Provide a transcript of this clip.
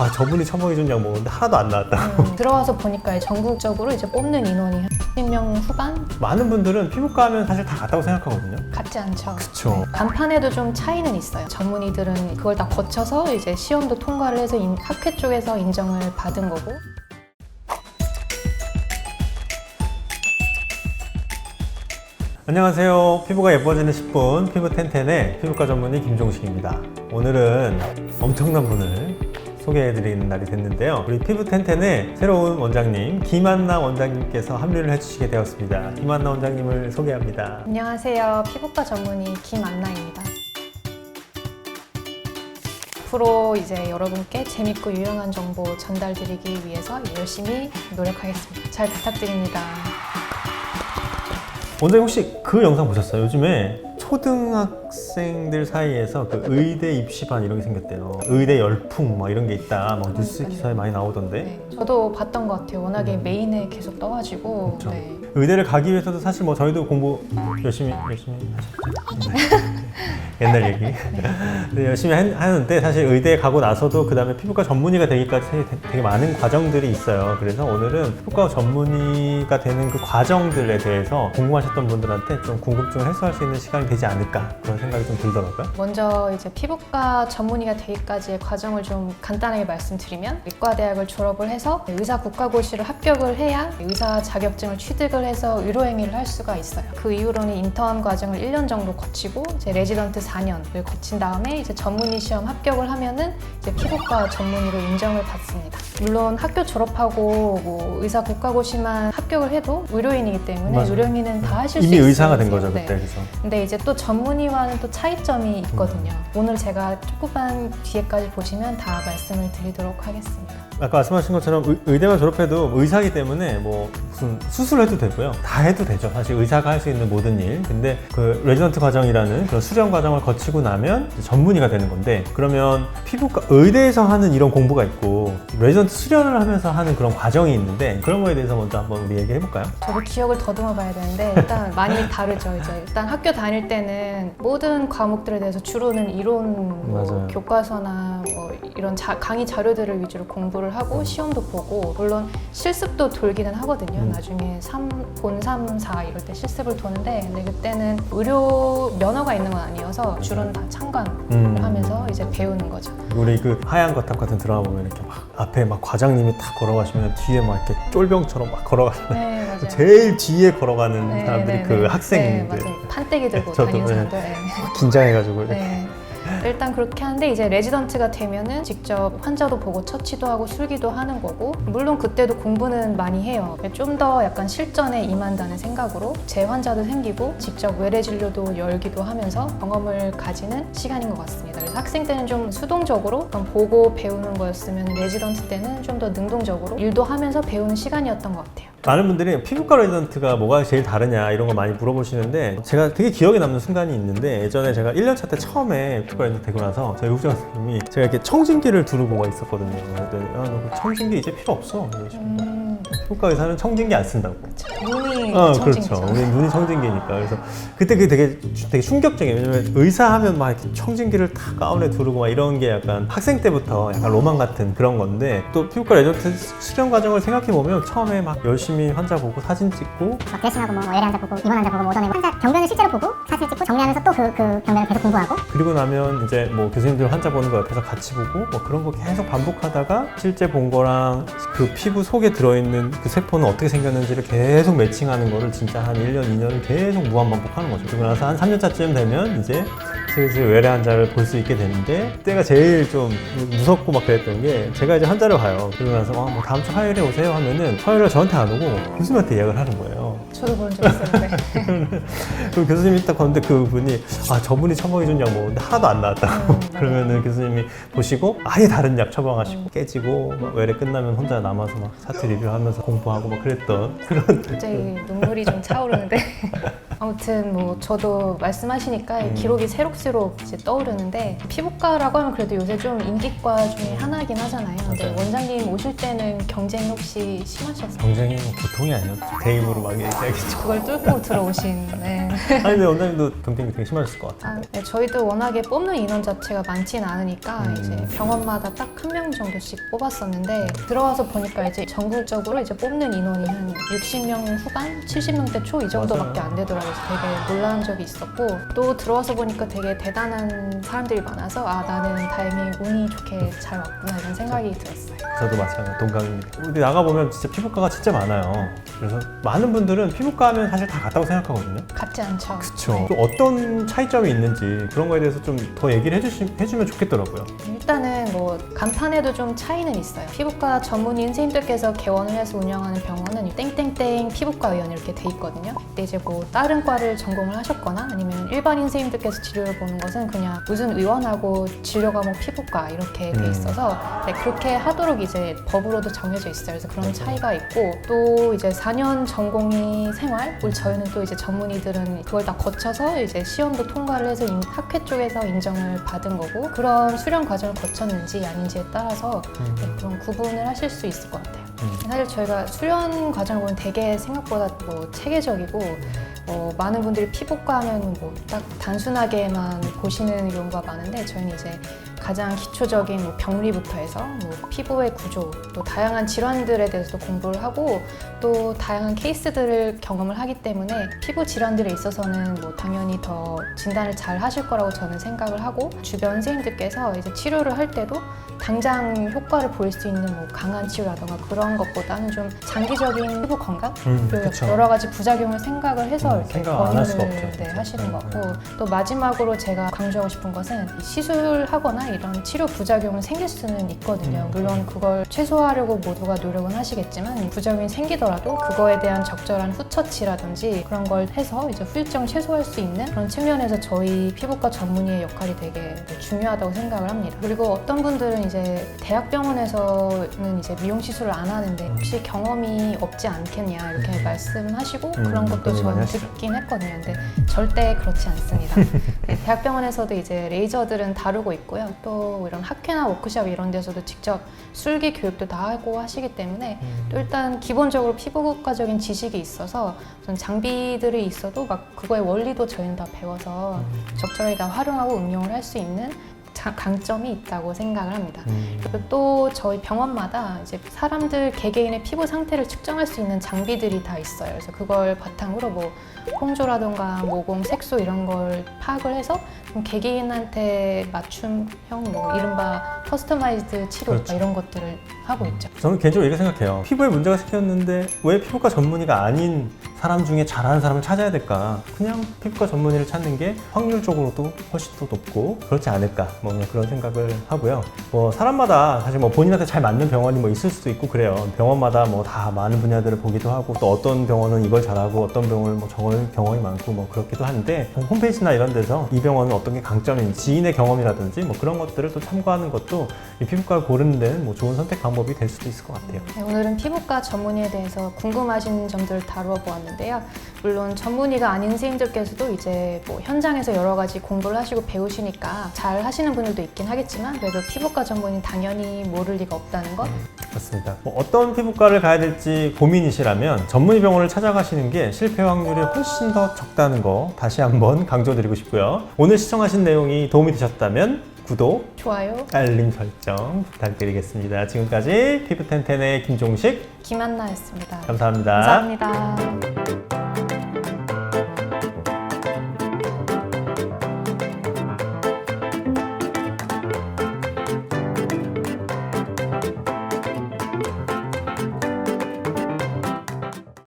아 저분이 처먹이준 약 먹었는데 하나도 안 나왔다. 음, 들어와서 보니까 전국적으로 이제 뽑는 인원이 한 10명 후반 많은 분들은 피부과 하면 사실 다 같다고 생각하거든요. 같지 않죠. 그쵸. 간판에도 좀 차이는 있어요. 전문의들은 그걸 다 거쳐서 이제 시험도 통과를 해서 인- 학회 쪽에서 인정을 받은 거고 안녕하세요. 피부가 예뻐지는 10분 피부 텐텐의 피부과 전문의 김종식입니다. 오늘은 엄청난 분을 소개해드리는 날이 됐는데요. 우리 피부 텐텐의 새로운 원장님 김한나 원장님께서 합류를 해주시게 되었습니다. 김한나 원장님을 소개합니다. 안녕하세요. 피부과 전문의 김안나입니다. 앞으로 이제 여러분께 재밌고 유용한 정보 전달드리기 위해서 열심히 노력하겠습니다. 잘 부탁드립니다. 원장님 혹시 그 영상 보셨어요? 요즘에 초등학생들 사이에서 그 의대 입시반 이런 게 생겼대요. 의대 열풍 막 이런 게 있다. 막 뉴스. 기사에 많이 나오던데. 네, 저도 봤던 것 같아요. 워낙에 메인에 계속 떠가지고. 그렇죠. 네. 의대를 가기 위해서도 사실 뭐 저희도 공부 열심히 열심히 하셨죠. 네. 옛날 얘기. 네, 열심히 한- 하는데 사실 의대 가고 나서도 그 다음에 피부과 전문의가 되기까지 되게, 되게 많은 과정들이 있어요. 그래서 오늘은 피부과 전문의가 되는 그 과정들에 대해서 궁금하셨던 분들한테 좀 궁금증을 해소할 수 있는 시간이 되지 않을까 그런 생각이 좀 들더라고요. 먼저 이제 피부과 전문의가 되기까지의 과정을 좀 간단하게 말씀드리면 의과대학을 졸업을 해서 의사 국가고시를 합격을 해야 의사 자격증을 취득을 해서 의료행위를 할 수가 있어요. 그 이후로는 인턴 과정을 1년 정도 거치고 이제 레지던트 4년을 거친 다음에 이제 전문의 시험 합격을 하면은 이제 피부과 전문의로 인정을 받습니다. 물론 학교 졸업하고 뭐 의사 국가고시만 합격을 해도 의료인이기 때문에 맞아요. 의료인은 다 하실 수 이미 있어요. 의사가 된 거죠 네. 그때 그래서. 근데 이제 또 전문의와는 또 차이점이 있거든요. 오늘 제가 조금만 뒤에까지 보시면 다 말씀을 드리도록 하겠습니다. 아까 말씀하신 것처럼 의, 의대만 졸업해도 의사기 때문에 뭐 무슨 수술해도 되고요. 다 해도 되죠. 사실 의사가 할 수 있는 모든 일. 근데 그 레지던트 과정이라는 그런 수련 과정을 거치고 나면 전문의가 되는 건데 그러면 피부과 의대에서 하는 이런 공부가 있고 레지던트 수련을 하면서 하는 그런 과정이 있는데 그런 거에 대해서 먼저 한번 우리 얘기해 볼까요? 저도 기억을 더듬어 봐야 되는데 일단 많이 다르죠. 이제 일단 학교 다닐 때는 모든 과목들에 대해서 주로는 이론 뭐 맞아요. 교과서나 뭐 이런 자- 강의 자료들을 위주로 공부를 하고 시험도 보고 물론 실습도 돌기는 하거든요. 음. 나중에 3, 본 3, 4 이럴 때 실습을 도는데 근데 그때는 의료 면허가 있는 건 아니어서 주로는 다 참관을 음. 하면서 이제 배우는 거죠. 우리 그 하얀 거탑 같은 드라마 보면 이렇게 막 앞에 막 과장님이 탁 걸어가시면 뒤에 막 이렇게 쫄병처럼 막 걸어가는 네, 맞아요. 제일 뒤에 걸어가는 네, 사람들이 네, 그 네. 학생인데 네, 맞아요. 판때기 들고 저도, 다니는 네. 사람들. 네. 긴장해가지고 이렇게 네. 일단 그렇게 하는데 이제 레지던트가 되면은 직접 환자도 보고 처치도 하고 술기도 하는 거고 물론 그때도 공부는 많이 해요. 좀 더 약간 실전에 임한다는 생각으로 재환자도 생기고 직접 외래 진료도 열기도 하면서 경험을 가지는 시간인 것 같습니다. 그래서 학생 때는 좀 수동적으로 보고 배우는 거였으면 레지던트 때는 좀 더 능동적으로 일도 하면서 배우는 시간이었던 것 같아요. 많은 분들이 피부과 레지던트가 뭐가 제일 다르냐 이런 거 많이 물어보시는데 제가 되게 기억에 남는 순간이 있는데 예전에 제가 1년차 때 처음에 피부과 레지던트 되고 나서 저희 의료자 선생님이 제가 이렇게 청진기를 두르고 막 있었거든요. 그랬더니 야, 너그 청진기 이제 필요 없어. 이러시고 음, 피부과 의사는 청진기 안 쓴다고 눈이 어. 그렇죠. 우리 눈이 청진기니까. 그래서 그때 그게 되게, 되게 충격적이에요. 왜냐면 의사 하면 막 이렇게 청진기를 다 가운에 두르고 막 이런 게 약간 학생 때부터 약간 로망 같은 그런 건데 또 피부과 레전트 수련 과정을 생각해 보면 처음에 막 열심히 환자 보고 사진 찍고 막 드레싱하고 뭐 외래 환자 보고 입원 환자 보고 뭐 오전에 환자 병변을 실제로 보고 사진 찍고 정리하면서 또 그 그 병변을 계속 공부하고 그리고 나면 이제 뭐 교수님들 환자 보는 거 옆에서 같이 보고 뭐 그런 거 계속 반복하다가 실제 본 거랑 그 피부 속에 들어있는 그 세포는 어떻게 생겼는지를 계속 매칭하는 거를 진짜 한 1년, 2년을 계속 무한 반복하는 거죠. 그리고 나서 한 3년차쯤 되면 이제 슬슬 외래 환자를 볼 수 있게 되는데 그때가 제일 좀 무섭고 막 그랬던 게 제가 이제 환자를 봐요. 그러고 나서 아, 뭐 다음 주 화요일에 오세요 하면은 화요일에 저한테 안 오고 교수님한테 예약을 하는 거예요. 저도 그런 적 있었는데. 그럼 교수님이 딱 봤는데 그분이 아 저분이 처먹이준 약 먹었는데 하나도 안 나왔다고 음, 그러면은 교수님이 보시고 아예 다른 약 처방하시고 깨지고 막 외래 끝나면 혼자 남아서 막 차트 리뷰하면서 공부하고 막 그랬던 그런 갑자기 눈물이 좀 차오르는데 아무튼 뭐 저도 말씀하시니까 음. 기록이 새록새록 이제 떠오르는데 피부과라고 하면 그래도 요새 좀 인기과 중에 하나긴 하잖아요. 근데 맞아요. 원장님 오실 때는 경쟁 혹시 심하셨어요? 경쟁이 뭐 보통이 아니었죠 대 입으로 막 이렇게. 그걸 뚫고 들어오신 네. 아니 근데 원장님도 경쟁이 되게 심하셨을 것 같아요. 아, 네, 저희도 워낙에 뽑는 인원 자체가 많지는 않으니까 음. 이제 병원마다 딱 한 명 정도씩 뽑았었는데 들어와서 보니까 이제 전국적으로 이제 뽑는 인원이 한 60명 후반, 70명대 초 이 정도밖에 맞아요. 안 되더라고요. 그래서 되게 놀란 적이 있었고 또 들어와서 보니까 되게 대단한 사람들이 많아서 아 나는 다행히 운이 좋게 잘 왔구나 이런 생각이 들었어요. 저도 마찬가지 동감입니다. 우리 나가 보면 진짜 피부과가 진짜 많아요. 그래서 많은 분들은 피부과 하면 사실 다 같다고 생각하거든요. 같지 않죠? 그렇죠. 어떤 차이점이 있는지 그런 거에 대해서 좀 더 얘기를 해주시, 해주면 좋겠더라고요. 일단은 뭐 간판에도 좀 차이는 있어요. 피부과 전문의 선생님들께서 개원을 해서 운영하는 병원은 땡땡땡 피부과 의원 이렇게 돼 있거든요. 근데 이제 뭐 다른 과를 전공을 하셨거나 아니면 일반인 선생님들께서 치료를 보는 것은 그냥 무슨 의원하고 진료 과목 피부과 이렇게 돼 음. 있어서 네, 그렇게 하도록 이제 법으로도 정해져 있어요. 그래서 그런 차이가 있고 또 이제 4년 전공의 생활, 우리 저희는 또 이제 전문의들은 그걸 다 거쳐서 이제 시험도 통과를 해서 인- 학회 쪽에서 인정을 받은 거고 그런 수련 과정을 거쳤는지 아닌지에 따라서 네, 그런 구분을 하실 수 있을 것 같아요. 음. 사실 저희가 수련 과정을 보면 되게 생각보다 뭐 체계적이고 어, 많은 분들이 피부과 하면 뭐 딱 단순하게만 보시는 경우가 많은데 저희는 이제 가장 기초적인 뭐 병리부터 해서 뭐 피부의 구조 또 다양한 질환들에 대해서도 공부를 하고 또 다양한 케이스들을 경험을 하기 때문에 피부 질환들에 있어서는 뭐 당연히 더 진단을 잘 하실 거라고 저는 생각을 하고 주변 선생님들께서 이제 치료를 할 때도 당장 효과를 보일 수 있는 뭐 강한 치료라던가 그런 것보다는 좀 장기적인 피부 건강 음, 그 그쵸. 여러 가지 부작용을 생각을 해서 음, 이렇게 생각 안할 수가 권유를 없죠, 네, 진짜. 하시는 음, 거고 음. 또 마지막으로 제가 강조하고 싶은 것은 이 시술하거나 이런 치료 부작용은 생길 수는 있거든요. 음. 물론 그걸 최소화하려고 모두가 노력은 하시겠지만 부작용이 생기더라도 그거에 대한 적절한 후처치라든지 그런 걸 해서 이제 후유증을 최소화할 수 있는 그런 측면에서 저희 피부과 전문의의 역할이 되게 중요하다고 생각을 합니다. 그리고 어떤 분들은 이제 대학병원에서는 이제 미용 시술을 안 하는데 혹시 경험이 없지 않겠냐 이렇게 말씀하시고 음, 그런 것도 그런 저는 하시죠. 듣긴 했거든요. 근데 절대 그렇지 않습니다. 네, 대학병원에서도 이제 레이저들은 다루고 있고요. 또 이런 학회나 워크숍 이런 데서도 직접 술기 교육도 다 하고 하시기 때문에 또 일단 기본적으로 피부과적인 지식이 있어서 우선 장비들이 있어도 막 그거의 원리도 저희는 다 배워서 적절하게 다 활용하고 응용을 할 수 있는 자- 강점이 있다고 생각을 합니다. 음. 그리고 또 저희 병원마다 이제 사람들 개개인의 피부 상태를 측정할 수 있는 장비들이 다 있어요. 그래서 그걸 바탕으로 뭐 홍조라던가 모공, 색소 이런 걸 파악을 해서 좀 개개인한테 맞춤형 뭐 이른바 커스터마이즈드 치료 그렇죠. 이런 것들을 하고 있죠. 저는 개인적으로 이렇게 생각해요. 피부에 문제가 생겼는데 왜 피부과 전문의가 아닌 사람 중에 잘하는 사람을 찾아야 될까? 그냥 피부과 전문의를 찾는 게 확률적으로도 훨씬 더 높고 그렇지 않을까? 뭐 그런 생각을 하고요. 뭐 사람마다 사실 뭐 본인한테 잘 맞는 병원이 뭐 있을 수도 있고 그래요. 병원마다 뭐 다 많은 분야들을 보기도 하고 또 어떤 병원은 이걸 잘하고 어떤 병원은 뭐 저걸 경험이 많고 뭐 그렇기도 한데 홈페이지나 이런 데서 이 병원은 어떤 게 강점인지 지인의 경험이라든지 뭐 그런 것들을 또 참고하는 것도 이 피부과를 고르는 데는 뭐 좋은 선택 방법이 될 수도 있을 것 같아요. 네, 오늘은 피부과 전문의에 대해서 궁금하신 점들을 다루어 보았는데 요. 물론 전문의가 아닌 선생님들께서도 이제 뭐 현장에서 여러 가지 공부를 하시고 배우시니까 잘 하시는 분들도 있긴 하겠지만 그래도 피부과 전문의 당연히 모를 리가 없다는 것. 그렇습니다. 뭐 어떤 피부과를 가야 될지 고민이시라면 전문의 병원을 찾아가시는 게 실패 확률이 훨씬 더 적다는 거 다시 한번 강조드리고 싶고요. 오늘 시청하신 내용이 도움이 되셨다면 구독, 좋아요. 알림 설정 부탁드리겠습니다. 지금까지 피부텐텐의 김종식 김한나였습니다. 감사합니다. 감사합니다.